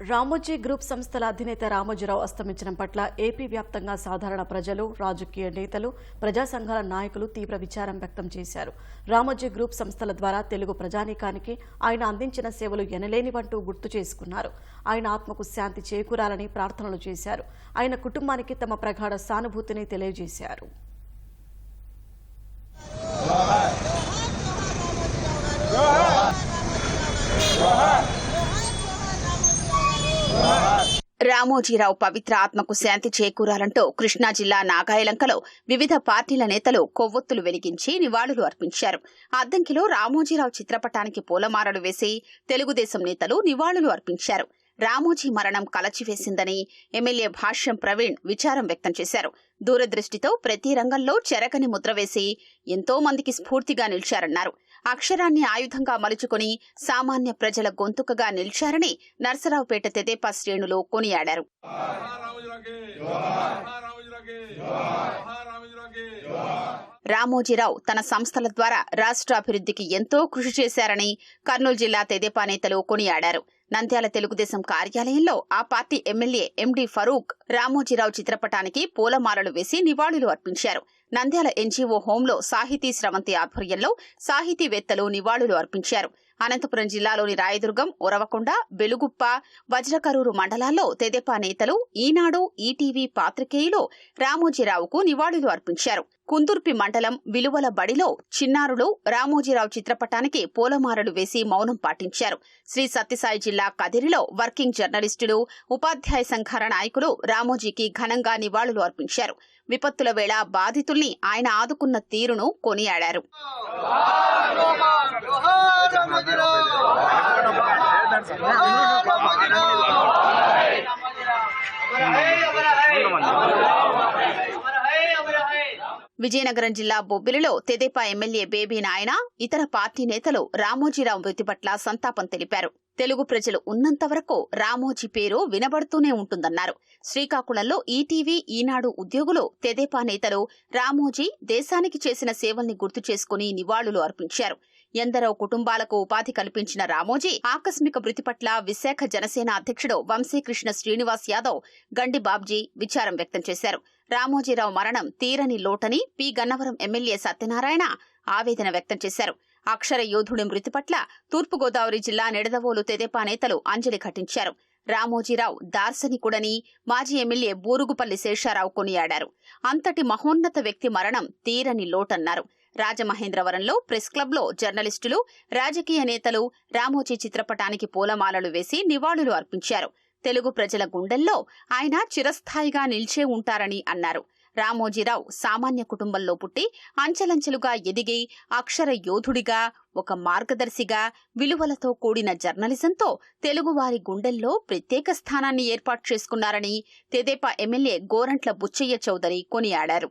Ramoji group సంస్థల అధినేత రామోజీరావు అస్తమించడం పట్ల ఏపీ వ్యాప్తంగా సాధారణ ప్రజలు రాజకీయ నేతలు ప్రజా సంఘాల నాయకులు తీవ్ర విచారం వ్యక్తం చేశారు. రామోజీ గ్రూప్ సంస్థల ద్వారా తెలుగు ప్రజానీకానికి ఆయన అందించిన సేవలు ఎనలేనివంటూ గుర్తు చేసుకున్నారు. ఆయన ఆత్మకు శాంతి చేకూరాలని ప్రార్థనలు చేశారు. ఆయన కుటుంబానికి తమ ప్రగాఢ సానుభూతిని తెలియజేశారు. రామోజీరావు పవిత్ర ఆత్మకు శాంతి చేకూరాలంటూ కృష్ణా జిల్లా నాగాయలంకలో వివిధ పార్టీల నేతలు కొవ్వొత్తులు వెలిగించి నివాళులు అర్పించారు. అద్దంకిలో రామోజీరావు చిత్రపటానికి పూలమారలు వేసి తెలుగుదేశం నేతలు నివాళులు అర్పించారు. రామోజీ మరణం కలచివేసిందని ఎమ్మెల్యే భాష్యం ప్రవీణ్ విచారం వ్యక్తం చేశారు. దూరదృష్టితో ప్రతి రంగంలో చెరకని ముద్ర వేసి ఎంతో మందికి స్ఫూర్తిగా నిలిచారన్నారు. అక్షరాన్ని ఆయుధంగా మలుచుకుని సామాన్య ప్రజల గొంతుకగా నిలిచారని నర్సరావుపేట తెదేపా శ్రేణులు కొనియాడారు. రామోజీరావు తన సంస్థల ద్వారా రాష్ట్ర అభివృద్ధికి ఎంతో కృషి చేశారని కర్నూలు జిల్లా తెదేపా నేతలు కొనియాడారు. నంద్యాల తెలుగుదేశం కార్యాలయంలో ఆ party MLA MD Farooq Ramojirao చిత్రపటానికి పూలమాలలు వేసి నివాళులు అర్పించారు. నంద్యాల ఎన్జీఓ హోంలో సాహితీ స్రవంతి ఆధ్వర్యంలో సాహితీవేత్తలు నివాళులు అర్పించారు. అనంతపురం జిల్లాలోని రాయదుర్గం ఉరవకొండ బెలుగుప్ప వజ్రకరూరు మండలాల్లో తెదేపా నేతలు ఈనాడు ఈటీవీ పాత్రికేయులు రామోజీరావుకు నివాళులు అర్పించారు. కుందుర్పి మండలం విలువల బడిలో చిన్నారులు రామోజీరావు చిత్రపటానికి పూలమారలు వేసి మౌనం పాటించారు. శ్రీ సత్యసాయి జిల్లా కదిరిలో వర్కింగ్ జర్నలిస్టులు ఉపాధ్యాయ సంఘాల నాయకులు రామోజీకి ఘనంగా నివాళులు అర్పించారు. విపత్తుల వేళ బాధితుల్ని ఆయన ఆదుకున్న తీరును కొనియాడారు. విజయనగరం జిల్లా బొబ్బిలిలో తెదేపా ఎమ్మెల్యే బేబీ నాయన ఇతర పార్టీ నేతలు రామోజీరావు మృతి పట్ల సంతాపం తెలిపారు. తెలుగు ప్రజలు ఉన్నంత వరకు రామోజీ పేరు వినబడుతూనే ఉంటుందన్నారు. శ్రీకాకుళంలో ఈటీవీ ఈనాడు ఉద్యోగులు తెదేపా నేతలు రామోజీ దేశానికి చేసిన సేవల్ని గుర్తు చేసుకుని నివాళులు అర్పించారు. ఎందరో కుటుంబాలకు ఉపాధి కల్పించిన రామోజీ ఆకస్మిక మృతి పట్ల విశాఖ జనసేన అధ్యక్షుడు వంశీకృష్ణ శ్రీనివాస్ యాదవ్ గండి బాబ్జీ విచారం వ్యక్తం చేశారు. రామోజీరావు మరణం తీరని లోటని పి గన్నవరం ఎమ్మెల్యే సత్యనారాయణ ఆవేదన వ్యక్తం చేశారు. అక్షర యోధుడి మృతి పట్ల తూర్పుగోదావరి జిల్లా నిడదవోలు తెదేపా నేతలు అంజలి ఘటించారు. రామోజీరావు దార్శనికుడని మాజీ ఎమ్మెల్యే బూరుగుపల్లి శేషారావు కొనియాడారు. అంతటి మహోన్నత వ్యక్తి మరణం తీరని లోటన్నారు. రాజమహేంద్రవరంలో ప్రెస్ క్లబ్లో జర్నలిస్టులు రాజకీయ నేతలు రామోజీ చిత్రపటానికి పూలమాలలు వేసి నివాళులు అర్పించారు. తెలుగు ప్రజల గుండెల్లో ఆయన చిరస్థాయిగా నిలిచే ఉంటారని అన్నారు. రామోజీరావు సామాన్య కుటుంబంలో పుట్టి అంచెలంచెలుగా ఎదిగి అక్షర యోధుడిగా ఒక మార్గదర్శిగా విలువలతో కూడిన జర్నలిజంతో తెలుగువారి గుండెల్లో ప్రత్యేక స్థానాన్ని ఏర్పాటు చేసుకున్నారని తెదేపా ఎమ్మెల్యే గోరంట్ల బుచ్చయ్య చౌదరి కొనియాడారు.